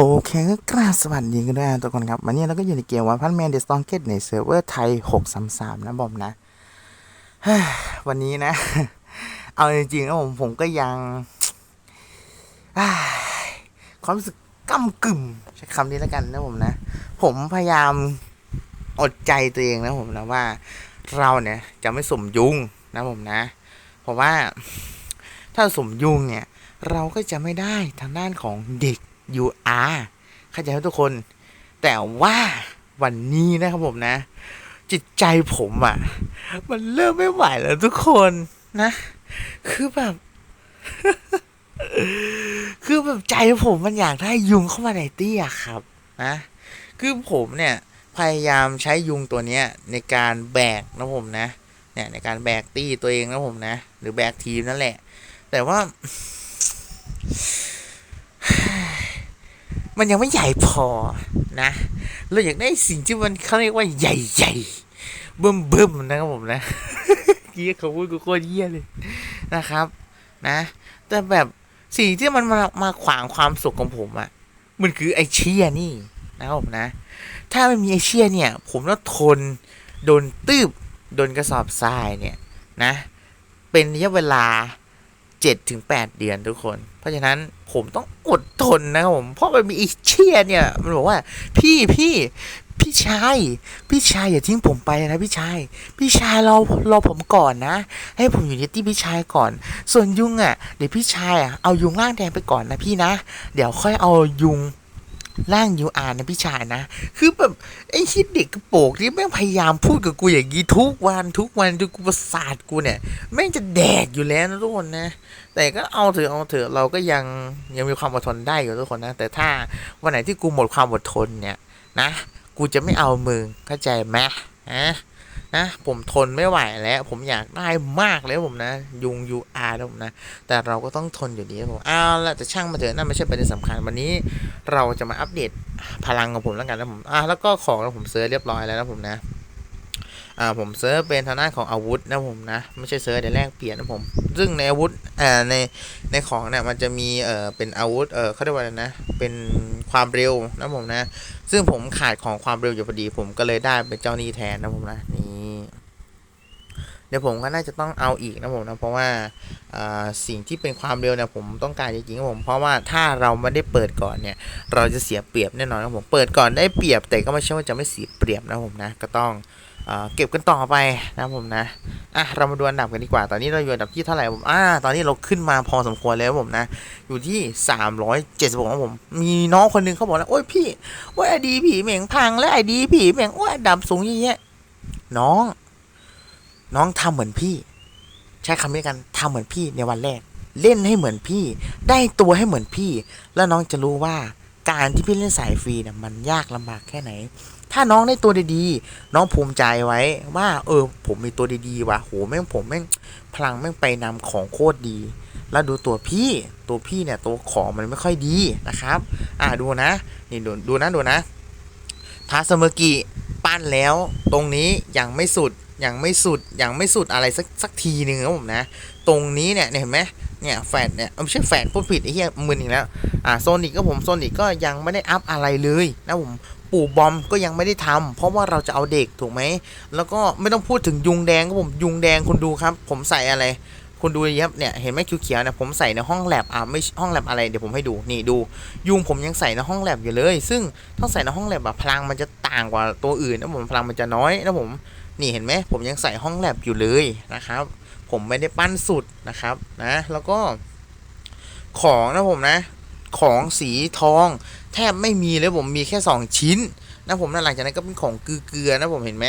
โอเคก็กราบสวัสดีกันด้วยนะทุกคนครับวันนี้เราก็อยู่ในเกมว่าพันแมนเดสตองเกตในเซิร์ฟเวอร์ไทย633นะบอมนะวันนี้นะ เอาจริงๆนะผมผมก็ยังความรู้สึกก้ำกึ่มใช้คำนี้แล้วกันนะผมนะ ผมพยายามอดใจตัวเองนะผมนะว่า เราเนี่ยจะไม่สมยุงนะผมนะ เพราะว่าถ้าสมยุงเนี่ย เราก็จะไม่ได้ทางด้านของเด็ก UR เข้าใจไหมทุกคน แต่ว่าวันนี้นะครับผมนะ จิตใจผมอะ่ะ มันเริ่มไม่ไหวแล้วทุกคนนะ คือแบบ คือแบบใจผมมันอยากได้ยุงเข้ามาในเตี้อะครับนะคือผมเนี่ยพยายามใช้ยุงตัวเนี้ยในการแบกนะผมนะ เนี่ยในการแบกตี้ตัวเองนะผมนะ หรือแบกทีมนั่นแหละ แต่ว่า มันยังไม่ใหญ่พอนะ เราอยากได้สิ่งที่มันเขาเรียกว่าใหญ่ๆเบิ่มเบิ่มๆนะครับผมนะเกี้ยเขาพูดกูโคตรเยี่ยเลยนะครับ นะ แต่แบบสิ่งที่มันมามาขวางความสุขของผมอะ่ะมันคือไอเชียนี่นะครับผมนะ ถ้าไม่มีไอเชียเนี่ย ผมต้องทนโดนตืบโดนกระสอบทรายเนี่ยนะ เป็นระยะเวลา 7ถึง8เดือนทุกคน เพราะฉะนั้นผมต้องอดทนนะครับผม เพราะมันมีอีเชียเนี่ย มันบอกว่า พี่พี่พี่ชาย พี่ชายอย่าทิ้งผมไปนะพี่ชาย พี่ชายรอรอผมก่อนนะ ให้ผมอยู่ในที่พี่ชายก่อน ส่วนยุงอะเดี๋ยวพี่ชายอะเอายุงล่างแดงไปก่อนนะพี่นะ เดี๋ยวค่อยเอายุง ร่างยูอาร์นะพี่ชายนะ คือแบบไอ้ชิดเด็กกระโปงที่แม่งพยายามพูดกับกูอย่างนี้ทุกวันทุกวันจนกูประสาทกูเนี่ยแม่งจะแดกอยู่แล้วนะทุกคนนะ แต่ก็เอาเถอะเอาเถอะเราก็ยังยังมีความอดทนได้อยู่ทุกคนนะ แต่ถ้าวันไหนที่กูหมดความอดทนเนี่ยนะ กูจะไม่เอามึงเข้าใจไหมฮะ นะผมทนไม่ไหวแล้ว ผมอยากได้มากเลยผมนะ ยุงยูอาร์นะผมนะ แต่เราก็ต้องทนอยู่ดีผมเอาละแต่ช่างมาเถอะนั่นไม่ใช่ประเด็นสำคัญวันนี้ เราจะมาอัปเดตพลังของผมแล้วกันนะผมอ่าแล้วก็ของเราผมเซิร์เรียบร้อยแล้วนะผมนะ อ่าผมเซิร์ชเป็นทางด้านของอาวุธนะผมนะไม่ใช่เซิร์ชในแรกเปลี่ยนนะผม ซึ่งในอาวุธอ่าในในของเนี่ยมันจะมีเอ่อเป็นอาวุธเอ่อเขาเรียกว่าอะไรนะ เป็นความเร็วนะผมนะ ซึ่งผมขาดของความเร็วอยู่พอดี ผมก็เลยได้เป็นเจ้านี้แทนนะผมนะนี่เดี๋ยวผมก็น่าจะต้องเอาอีกนะผมนะเพราะว่าอ่าสิ่งที่เป็นความเร็วเนี่ยผมต้องการจริงๆครับผมเพราะว่าถ้าเราไม่ได้เปิดก่อนเนี่ย เราจะเสียเปรียบแน่นอนครับผมเปิดก่อนได้เปรียบแต่ก็ไม่ใช่ว่าจะไม่เสียเปรียบนะผมนะก็ต้อง เก็บกันต่อไปนะผมนะอะเรามาดูอันดับกันดีกว่า ตอนนี้เราอยู่อันดับที่เท่าไหร่ผมอ่าตอนนี้เราขึ้นมาพอสมควรแล้วผมนะ อยู่ที่ 376ครับผม มีน้องคนหนึงเขาบอกนะโอ้ยพี่ว่าไอดีผีเหม่งพังแล้วไอดีผีเหม่งว่าอันดับสูงอย่างเงี้ยน้อง น้องทำเหมือนพี่ ใช้คำนี้กันทำเหมือนพี่ในวันแรก เล่นให้เหมือนพี่ ได้ตัวให้เหมือนพี่ แล้วน้องจะรู้ว่า การที่พี่เล่นสายฟรีเนี่ยมันยากลำบากแค่ไหน ถ้าน้องได้ตัวดีๆ น้องภูมิใจไว้ว่า เออ ผมมีตัวดีๆว่ะโหแม่งผมแม่งพลังแม่งไปนำของโคตรดี แล้วดูตัวพี่ตัวพี่เนี่ยตัวของมันไม่ค่อยดีนะครับ อ่าดูนะนี่ดูดูนะดูนะทาสเมอร์กิปั้นแล้วตรงนี้ยังไม่สุดยังไม่สุดยังไม่สุดอะไรสักสักทีหนึ่งครับผมนะ ตรงนี้เนี่ยเห็นไหม เนี่ยแฟดเนี่ยไม่ใช่แฟดพูดผิดไอ้เหี้ยมึนอีกแล้วอ่าโซนิกก็ผมโซนิกก็ยังไม่ได้อัพอะไรเลยนะผมปู่บอมก็ยังไม่ได้ทำเพราะว่าเราจะเอาเด็กถูกไหม แล้วก็ไม่ต้องพูดถึงยุงแดงก็ผมยุงแดงคุณดูครับ ผมใส่อะไร คุณดูครับเนี่ยเห็นไหมเขียวๆเนี่ยผมใส่ในห้องแลบอะไม่ห้องแลบอะไรเดี๋ยวผมให้ดูนี่ดู ยุงผมยังใส่ในห้องแลบอยู่เลย ซึ่งต้องใส่ในห้องแลบแบบพลังมันจะต่างกว่าตัวอื่นนะผมพลังมันจะน้อยนะผมนี่เห็นไหมผมยังใส่ห้องแลบอยู่เลยนะครับ ผมไม่ได้ปั้นสุดนะครับนะแล้วก็ ของนะผมนะ ของสีทอง แทบไม่มีเลยผมมีแค่ 2 ชิ้น นะผมนะหลังจากนั้นก็เป็นของเกลือนะผมเห็นไหม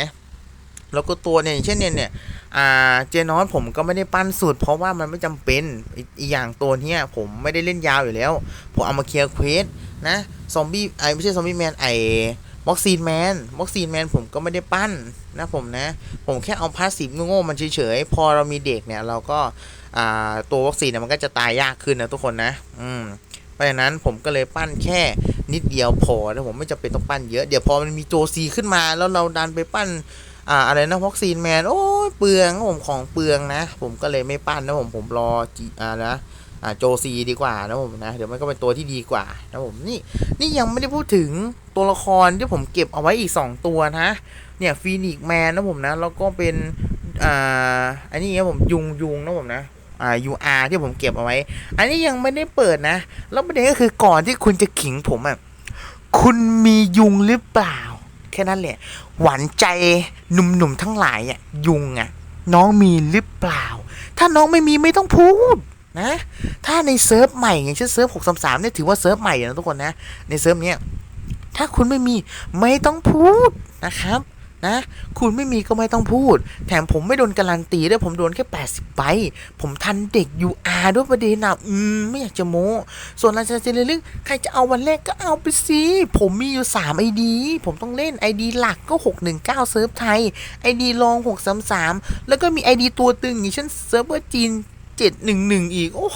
แล้วก็ตัวเนี่ยเช่นเนี่ยเนี่ยอ่าเจนอสผมก็ไม่ได้ปั้นสุด เพราะว่ามันไม่จำเป็นอีอีกอย่างตัวเนี้ยผมไม่ได้เล่นยาวอยู่แล้ว ผมเอามาเคลียร์เควสนะซอมบี้ไอไม่ใช่ซอมบี้แมนไอ ม็อกซีนแมนม็อกซีนแมนผมก็ไม่ได้ปั้นนะผมนะ ผมแค่เอาพาสซีฟโง่ๆมันเฉยๆ พอเรามีเด็กเนี่ยเราก็ตัววัคซีนเนี่ยมันก็จะตายยากขึ้นนะทุกคนนะ อืมเพราะฉะนั้นผมก็เลยปั้นแค่นิดเดียวพอแล้วผมไม่จำเป็นต้องปั้นเยอะ เดี๋ยวพอมันมีโจซีขึ้นมาแล้วเราดันไปปั้นอ่าอะไรนะวัคซีนแมนโอ้ยเปลืองผมของเปลืองนะ ผมก็เลยไม่ปั้นนะผมผมรอจีอ่านะอ่าโจซีดีกว่านะผมนะ เดี๋ยวมันก็เป็นตัวที่ดีกว่านะผมนี่นี่ยังไม่ได้พูดถึง ตัวละครที่ผมเก็บเอาไว้อีก 2 ตัวนะ เนี่ยฟีนิกแมนนะผมนะ แล้วก็เป็น อ่า อันนี้ครับผมยุงยุงนะผมนะอ่า UR ที่ผมเก็บเอาไว้ อันนี้ยังไม่ได้เปิดนะ แล้วประเด็นก็คือก่อนที่คุณจะขิงผมอะ คุณมียุงหรือเปล่า แค่นั้นแหละ หวานใจหนุ่มๆทั้งหลายอะ ยุงอะ น้องมีหรือเปล่า ถ้าน้องไม่มีไม่ต้องพูดนะ ถ้าในเซิร์ฟใหม่อย่างเช่นเซิร์ฟ633เนี่ยถือว่าเซิร์ฟใหม่นะทุกคนนะ ในเซิร์ฟเนี้ย ถ้าคุณไม่มีไม่ต้องพูดนะครับนะคุณไม่มีก็ไม่ต้องพูด แถมผมไม่โดนการันตีด้วยผมโดนแค่ 80ใบผมทันเด็ก UR ด้วยประเด็นนะอืม ไม่อยากจะโม้ ส่วนราชาเจเลลึกใครจะเอาวันแรกก็เอาไปสิผมมีอยู่ 3 ID ผมต้องเล่น ID หลักก็ 619 เซิร์ฟไทย ID รอง 633 แล้วก็มี ID ตัวตึงอย่างเช่นเซิร์ฟเวอร์จีน 711 อีก โอ้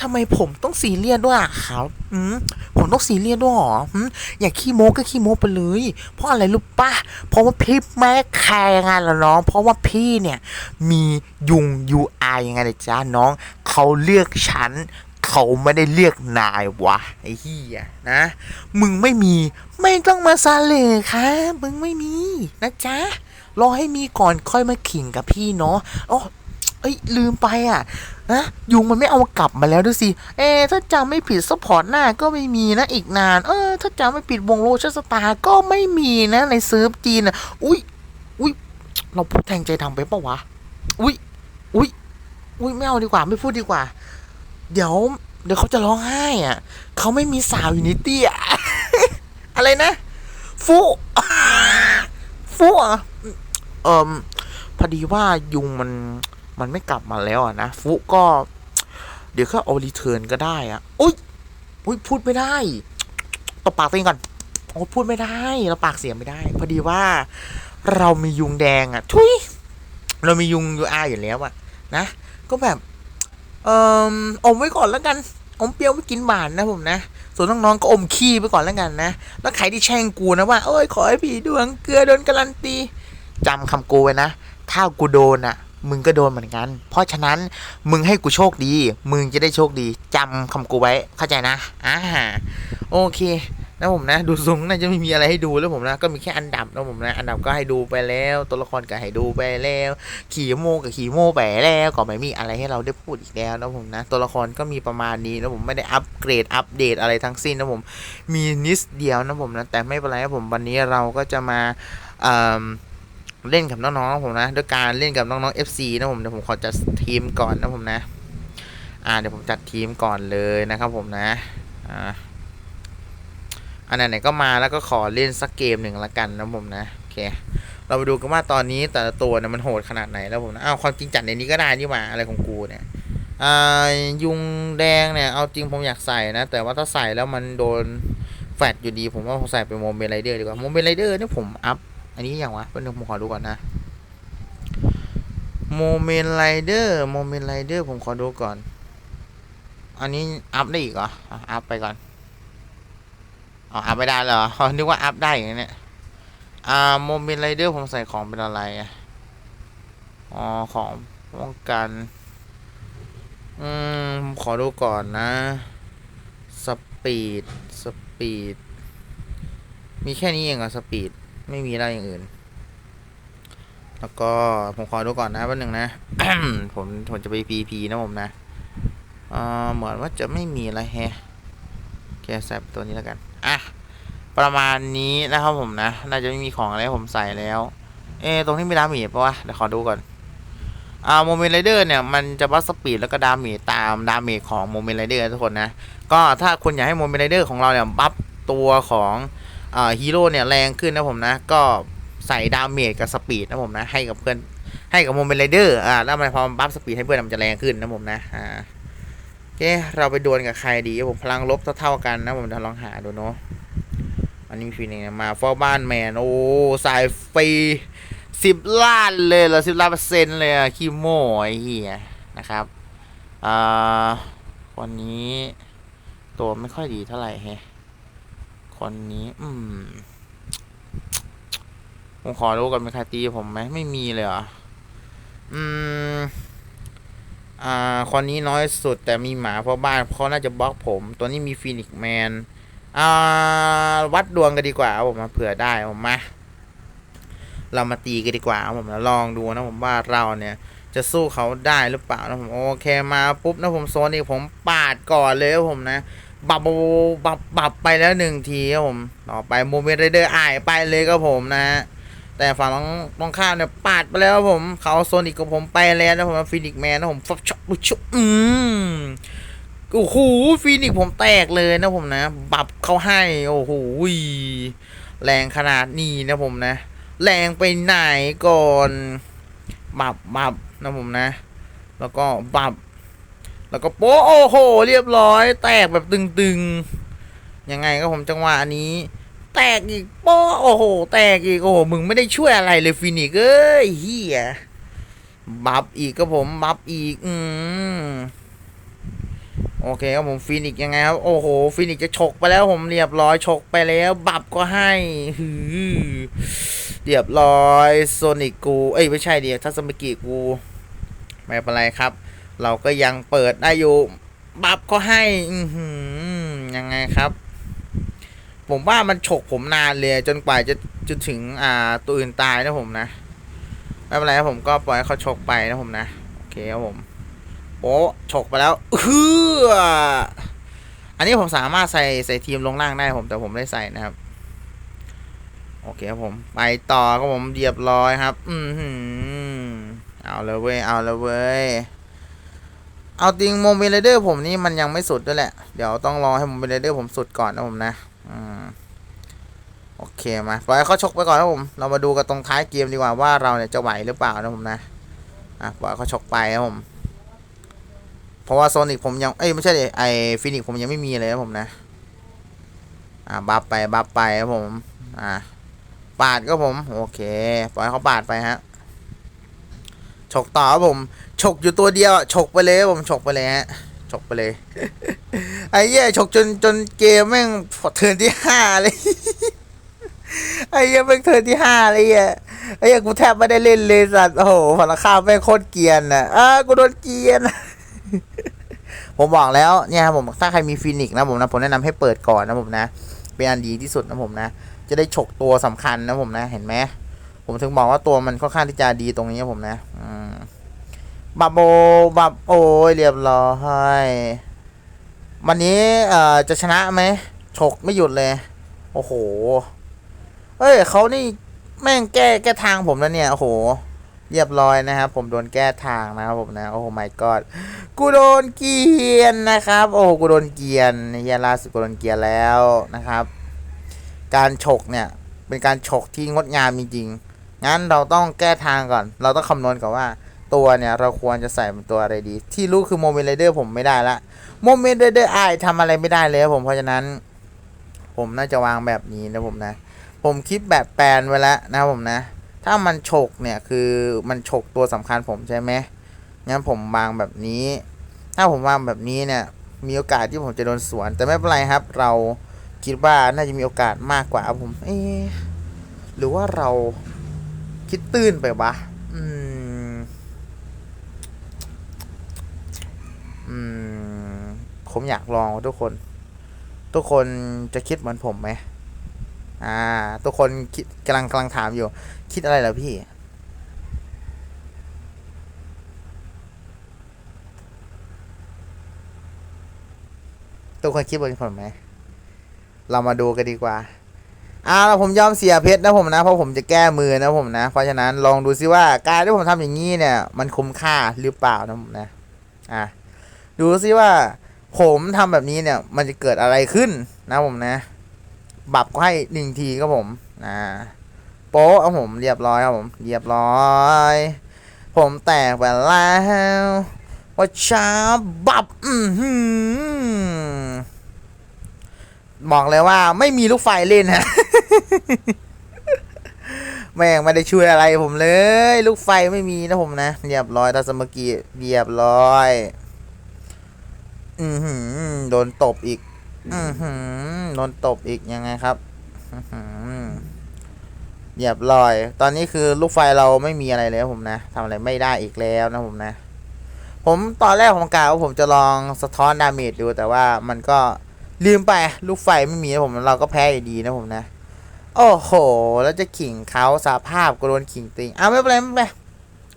ทำไมผมต้องซีเรียสด้วยอะครับอืมผมต้องซีเรียสด้วยเหรออืมอย่าขี้โม้ก็ขี้โม้ไปเลย เพราะอะไรรู้ปะเพราะว่าพี่แม่แคร์งานละน้อง เพราะว่าพี่เนี่ย มียุง UI ยังไงเลยจ้าน้อง เขาเลือกฉัน เขาไม่ได้เลือกนายวะไอ้เหี้ยนะ มึงไม่มี ไม่ต้องมาซาเลยครับมึงไม่มีนะจ๊ะ รอให้มีก่อนค่อยมาขิงกับพี่เนาะอ๋อ เอ้ยลืมไปอะนะยุงมันไม่เอากลับมาแล้วด้วยสิ เอถ้าจำไม่ผิดซัพพอร์ตหน้าก็ไม่มีนะอีกนาน เออ ถ้าจำไม่ผิดวงโรชสตาร์ก็ไม่มีนะในเซิร์ฟจีนอะ อุ้ยอุ้ยเราพูดแทงใจทำไปปะวะ อุ้ยอุ้ยอุ้ยไม่เอาดีกว่าไม่พูดดีกว่า เดี๋ยว เดี๋ยวเขาจะร้องไห้อะเขาไม่มีสาวอยู่ในเตี้ยอะไรนะ ฟุฟุอะเอ่มพอดีว่ายุงมัน มันไม่กลับมาแล้วอะนะ ฟุก็ เดี๋ยวก็เอารีเทิร์นก็ได้อะอุ้ยอุ้ยพูดไม่ได้ตบปากตัวเองก่อนโอ้พูดไม่ได้ เราปากเสียไม่ได้ พอดีว่า เรามียุงแดงอะทุยเรามียุงยูอาอยู่แล้วอะนะก็แบบ เอ่ออมไว้ก่อนแล้วกันอมเปรี้ยวไม่กินหวานนะผมนะส่วนน้องๆก็อมขี้ไปก่อนแล้วกันนะ แล้วใครที่แช่งกูนะว่าเอ้ยขอให้พี่ดวงเกลือโดนการันตีจำคำกูไว้นะ ถ้ากูโดนอะ มึงก็โดนเหมือนกัน เพราะฉะนั้นมึงให้กูโชคดี มึงจะได้โชคดีจำคำกูไว้ เข้าใจนะอ่าโอเคนะผมนะ ดูทรงน่าจะไม่มีอะไรให้ดูแล้วผมนะก็มีแค่อันดับนะผมนะอันดับก็ให้ดูไปแล้ว ตัวละครก็ให้ดูไปแล้ว ขี่โมกับขี่โมไปแล้วก็ไม่มีอะไรให้เราได้พูดอีกแล้วนะผมนะ ตัวละครก็มีประมาณนี้นะผมไม่ได้อัปเกรดอัปเดตอะไรทั้งสิ้นนะผมมีนิดเดียวนะผมนะแต่ไม่เป็นไรนะผมวันนี้เราก็จะมาอ่อ เล่นกับน้องๆผมนะด้วยการเล่นกับน้องๆ FC นะผมเดี๋ยวผมขอจัดทีมก่อนนะผมนะ อ่าเดี๋ยวผมจัดทีมก่อนเลยนะครับผมนะอ่าอันไหนๆก็มาแล้วก็ขอเล่นสักเกมหนึ่งละกันนะผมนะโอเคเราไปดูกันว่าตอนนี้แต่ละตัวเนี่ยมันโหดขนาดไหนแล้วผมนะอ้าวความจริงจัดในนี้ก็ได้นี่หว่าอะไรของกูเนี่ยอ่ายุงแดงเนี่ยเอาจริงผมอยากใส่นะ แต่ว่าถ้าใส่แล้วมันโดนแฟดอยู่ดีผมว่าผมใส่เป็นโมเมนไรเดอร์ดีกว่าโมเมนไรเดอร์นี่ผมอัพ อันนี้อย่างวะเป็นงผมขอดูก่อนนะโมเมนไรเดอร์โมเมนไรเดอร์ผมขอดูก่อน อันนี้อัพได้อีกเหรออัพไปก่อนอ๋ออัพไม่ได้เหรอนึกว่าอัพได้อย่างเนี่ยอ่าโมเมนไรเดอร์ผมใส่ของเป็นอะไรอะอ๋อของป้องกัน อืมขอดูก่อนนะสปีดสปีดมีแค่นี้เองเหรอสปีด ไม่มีอะไรอย่างอื่น แล้วก็ผมขอดูก่อนนะแป๊บนึงนะ ผมผมจะไป PP นะผมนะอ่าเหมือนว่าจะไม่มีอะไรแฮะแค่ใส่ตัวนี้แล้วกัน อะ ประมาณนี้นะครับผมนะ น่าจะไม่มีของอะไรผมใส่แล้ว เอะตรงที่มีดาเมจปะวะ เดี๋ยวขอดูก่อน อ่าโมเมนต์ไรเดอร์เนี่ย มันจะวัดสปีดแล้วก็ดาเมจตามดาเมจของโมเมนต์ไรเดอร์ทุกคนนะ ก็ถ้าคุณอยากให้โมเมนต์ไรเดอร์ของเราเนี่ยบัฟตัวของ ฮีโร่เนี่ยแรงขึ้นนะผมนะ ก็ใส่ดาเมจกับสปีดนะผมนะ ให้กับเพื่อนให้กับโมเมนไรเดอร์อ่าแล้วมันพอบัฟสปีดให้เพื่อนมันจะแรงขึ้นนะผมนะอ่าโอเคเราไปดวลกับใครดีผมพลังลบเท่าๆกันนะผมจะลองหาดูเนาะอันนี้มีฟีนงมาเฝ้าบ้านแมน โอ้สายฟรีสิบล้านเลยเหรอสิบล้านเปอร์เซ็นต์เลยอะคิโมไอ้เหี้ยนะครับอ่าคนนี้ตัวไม่ค่อยดีเท่าไหร่แฮะ คนนี้ อืม ผมขอรู้กันมีใครตีผมไหมไม่มีเลยเหรอ อืม อ่า คนนี้น้อยสุดแต่มีหมาเพราะบ้านเขาน่าจะบล็อกผม ตัวนี้มีฟีนิกแมน อ่า วัดดวงกันดีกว่าผมมาเผื่อได้ผมมา เรามาตีกันดีกว่าผมแล้วลองดูนะผมว่าเราเนี่ยจะสู้เขาได้หรือเปล่านะผมโอเคมาปุ๊บนะผมโซนนี่ผมปาดก่อนเลยผมนะ บับบับบับไปแล้วหนึ่งทีครับผมต่อไปโมเมนต์เรเดอร์อายไปเลยครับผมนะแต่ฝั่งตรงตรงข้ามเนี่ยปาดไปแล้วครับผมเขาโซนิกกับผมไปแล้วนะผมฟินิกแมนนะผมฟับช็อปชุบอืมโอ้โหฟินิกผมแตกเลยนะผมนะ บับเขาให้ โอ้โหแรงขนาดนี้นะผมนะ แรงไปไหนก่อน บับบับนะผมนะ แล้วก็บับ แล้วก็โป๊โอ้โห เรียบร้อย แตกแบบตึงๆ ยังไงก็ผมจังหวะนี้ แตกอีกโป๊โอ้โห แตกอีกโอ้โห มึงไม่ได้ช่วยอะไรเลยฟินิกเอ้ยเฮียบับอีกก็ผมบับอีก อืมโอเคครับผมฟินิกยังไงครับ โอ้โห ฟินิกจะฉกไปแล้วผมเรียบร้อยฉกไปแล้ว บับก็ให้หือเรียบร้อยโซนิกกู เอ้ย ไม่ใช่เดียวทัศมิกิกู ไม่เป็นไรครับ เราก็ยังเปิดได้อยู่บับก็ให้ยังไงครับ ผมว่ามันฉกผมนานเลยจนกว่าจะจะถึงอ่าตัวอื่นตายนะผมนะไม่เป็นไรครับผมก็ปล่อยเขาฉกไปนะผมนะโอเคครับผมโอ้ฉกไปแล้วเฮืออันนี้ผมสามารถใส่ใส่ทีมลงล่างได้ผม แต่ผมไม่ได้ใส่นะครับ โอเคครับผม ไปต่อครับผมเรียบร้อยครับ อือหือเอาเลยเว้ยเอาเลยเว้ย เอาจริงโมเมนเรเดอร์ผมนี่มันยังไม่สุดด้วยแหละ เดี๋ยวต้องรอให้โมเมนเรเดอร์ผมสุดก่อนนะผมนะอืมโอเคมาปล่อยเขาชกไปก่อนนะผมเรามาดูกันตรงท้ายเกมดีกว่าว่าเราเนี่ยจะไหวหรือเปล่านะผมนะอะปล่อยเขาชกไปนะผมเพราะว่าโซนิกผมยังเอ้ยไม่ใช่ดิไอฟินิกผมยังไม่มีเลยนะผมนะอะบัฟไปบัฟไปครับผม อะปาดก็ผม โอเค ปล่อยเขาปาดไปฮะ ฉกต่อผมฉกอยู่ตัวเดียวอะฉกไปเลยผมฉกไปเลยฮะฉกไปเลย ไอ้เหี้ยฉกจนจนเกมแม่งเทิร์นที่ห้าเลยไอ้เหี้ยแม่งเทิร์นที่ห้าเลยอะไอ้เหี้ยกูแทบไม่ได้เล่นเลยสัตว์โอ้โหฝั่งข้ามแม่งโคตรเกียนอะอ้ากูโดนเกียนผมบอกแล้วเนี่ยผมถ้าใครมีฟินิกซ์นะผมนะผมแนะนำให้เปิดก่อนนะผมนะ เป็นอันดีที่สุดนะผมนะ จะได้ฉกตัวสำคัญนะผมนะ เห็นไหมผมถึงบอกว่าตัวมันค่อนข้างที่จะดีตรงนี้นะผมนะ บับโบบับโอ้ยเรียบร้อยวันนี้เอ่อจะชนะไหมฉกไม่หยุดเลย โอ้โหเฮ้ยเขานี่แม่งแก้แก้ทางผมแล้วเนี่ยโอ้โหเรียบร้อยนะครับผมโดนแก้ทางนะครับผมนะโอ้โห my god กูโดนเกียนนะครับ โอ้โหกูโดนเกียนเฮียล่าสุดกูโดนเกียนแล้วนะครับ การฉกเนี่ยเป็นการฉกที่งดงามจริงๆงั้นเราต้องแก้ทางก่อน เราต้องคำนวณก่อนว่า ตัวเนี่ยเราควรจะใส่เป็นตัวอะไรดี ที่รู้คือโมเมนต์ไรเดอร์ผมไม่ได้ละโมเมนต์ไรเดอร์ไอทำอะไรไม่ได้เลยครับผมเพราะฉะนั้น ผมน่าจะวางแบบนี้นะผมนะ ผมคิดแบบแปลนไว้แล้วนะผมนะ ถ้ามันฉกเนี่ยคือมันฉกตัวสำคัญผมใช่ไหมงั้นผมวางแบบนี้ ถ้าผมวางแบบนี้เนี่ยมีโอกาสที่ผมจะโดนสวน แต่ไม่เป็นไรครับ เราคิดว่าน่าจะมีโอกาสมากกว่าครับผมเอหรือว่าเราคิดตื้นไปวะอืม อืม ผมอยากลองทุกคน ทุกคนจะคิดเหมือนผมไหมอ่า ทุกคนคิดกำลังกำลังถามอยู่ คิดอะไรเหรอพี่ ทุกคนคิดเหมือนผมไหม เรามาดูกันดีกว่าอ่าแล้วผมยอมเสียเพชรนะผมนะเพราะผมจะแก้มือนะผมนะ เพราะฉะนั้นลองดูซิว่าการที่ผมทำอย่างนี้เนี่ย มันคุ้มค่าหรือเปล่านะผมนะ อะ ดูซิว่าผมทำแบบนี้เนี่ย มันจะเกิดอะไรขึ้นนะผมนะ บับก็ให้หนึ่งทีครับผมอ่าโป๊ะเอาผมเรียบร้อยครับผมเรียบร้อย ผมแตกไปแล้วว่าช้าบับอือหือบอกเลยว่าไม่มีลูกไฟเล่นฮะแม่งไม่ได้ช่วยอะไรผมเลย ลูกไฟไม่มีนะผมนะ เรียบร้อยทัศมกีเรียบร้อย อือหือโดนตบอีก อือหือโดนตบอีกยังไงครับอื้อหือเรียบร้อย ตอนนี้คือลูกไฟเราไม่มีอะไรเลยครับผมนะทำอะไรไม่ได้อีกแล้วนะผมนะ ผมตอนแรกผมกะว่าผมจะลองสะท้อนดาเมจดูแต่ว่ามันก็ลืมไปลูกไฟไม่มีนะผมเราก็แพ้อยู่ดีนะผมนะ โอ้โห แล้วจะขิงเขาสาภาพก็โดนขิงติงอ้าวไม่เป็นไรไม่เป็นไร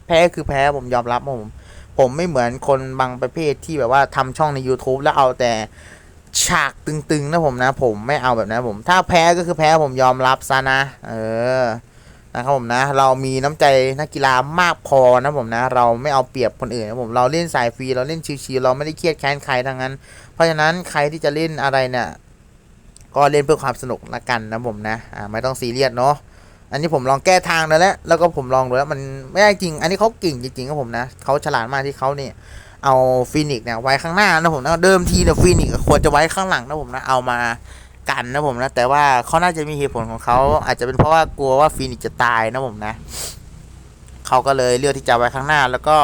แพ้คือแพ้ผมยอมรับผม ผมไม่เหมือนคนบางประเภทที่แบบว่าทำช่องใน YouTube แล้วเอาแต่ฉากตึงๆนะผมนะ ผมไม่เอาแบบนั้นผม ถ้าแพ้ก็คือแพ้ผมยอมรับซะนะ เออนะครับผมนะ เรามีน้ำใจนักกีฬามากพอนะผมนะ เราไม่เอาเปรียบคนอื่นนะผมเราเล่นสายฟรีเราเล่นชิวๆเราไม่ได้เครียดแค้นใครทั้งนั้น เพราะฉะนั้นใครที่จะเล่นอะไรเนี่ยก็เล่นเพื่อความสนุกละกันนะผมนะอ่าไม่ต้องซีเรียสเนาะ อันนี้ผมลองแก้ทางแล้วแหละแล้วก็ผมลองดูแล้ว มันไม่ได้จริง อันนี้เขาเก่งจริงๆครับผมนะเขาฉลาดมากที่เขาเนี่ยเอาฟีนิกซ์เนี่ยไว้ข้างหน้านะผมนะเดิมทีเนี่ยฟีนิกซ์ควรจะไว้ข้างหลังนะผมนะเอามากันนะผมนะแต่ว่าเขาน่าจะมีเหตุผลของเขาอาจจะเป็นเพราะว่ากลัวว่าฟีนิกซ์จะตายนะผมนะเขาก็เลยเลือกที่จะไว้ข้างหน้าแล้วก็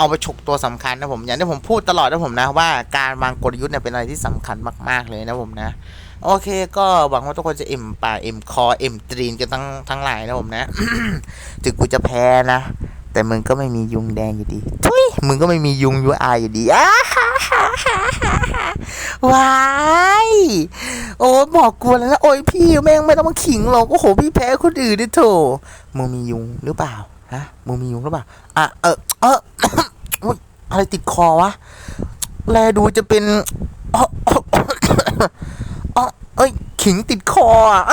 เอาไปฉกตัวสำคัญนะผมอย่างที่ผมพูดตลอดนะผมนะว่าการวางกลยุทธ์เนี่ยเป็นอะไรที่สำคัญมากๆเลยนะผมนะ โอเคก็หวังว่าทุกคนจะเอ็มป่าเอ็มคอเอ็มตรีนกันทั้งทั้งหลายนะผมนะ ถึงกูจะแพ้นะ แต่มึงก็ไม่มียุงแดงอยู่ดีทุยมึงก็ไม่มียุงยูอาอยู่ดีอ้าฮ่าฮ่าฮ่าฮ่าว้ายโอ้บอกกูแล้วนะโอ้ยพี่แม่งไม่ต้องมาขิงหรอกโอ้โหพี่แพ้คนอื่นดิโถมึงมียุงหรือเปล่าฮะมึงมียุงหรือเปล่าอะเออเออ อุ๊ยอะไรติดคอวะ แลดูจะเป็นอ๋ออ๋ออ๋อเอ้ย ขิงติดคออะ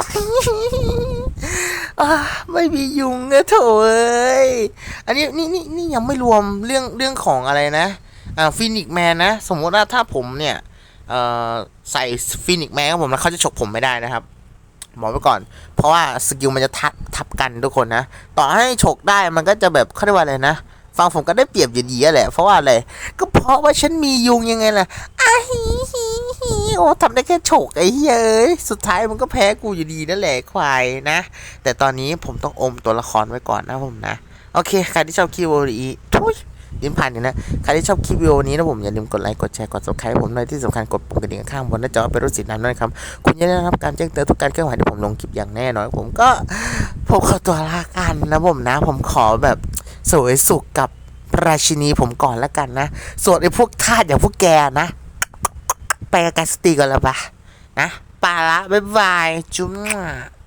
ไม่มียุงนะโถเอ้ย อันนี้นี่นี่นี่ยังไม่รวมเรื่องเรื่องของอะไรนะอ่าฟินิกแมนนะ สมมติว่าถ้าผมเนี่ยเอ่อใส่ฟินิกแมนครับผมแล้วเขาจะฉกผมไม่ได้นะครับบอกไว้ก่อน เพราะว่าสกิลมันจะทับทับกันทุกคนนะ ต่อให้ฉกได้มันก็จะแบบเขาเรียกว่าอะไรนะ ฟังผมก็ได้เปรียบอยู่ดีอะแหละ เพราะว่าอะไร ก็เพราะว่าฉันมียุงยังไงล่ะอ้าฮีฮีฮีโอ้ทำได้แค่ฉกไอ้เฮ้ยอ้ย สุดท้ายมันก็แพ้กูอยู่ดีนั่นแหละควายนะ แต่ตอนนี้ผมต้องอมตัวละครไว้ก่อนนะผมนะ โอเค ใครที่ชอบคลิปวิดีโอนี้ทุยลิ้นพันอยู่นะ ใครที่ชอบคลิปวิดีโอนี้นะผมอย่าลืมกดไลค์ กดแชร์ กด subscribe ผมด้วยที่สำคัญกดปุ่มกระดิ่งข้างบนหน้าจอเป็นรูปสีน้ำด้วยครับ คุณจะได้รับการแจ้งเตือนทุกการเคลื่อนไหวที่ผมลงคลิปอย่างแน่นอน ผมก็ผมขอตัวลากันนะผมนะ ผมขอแบบ สวยสุขกับราชินีผมก่อนแล้วกันนะ ส่วนไอ้พวกทาสอย่างพวกแกนะ ไปกับการสตีก่อนละปะนะไปละบ๊ายบาย จุ๊บ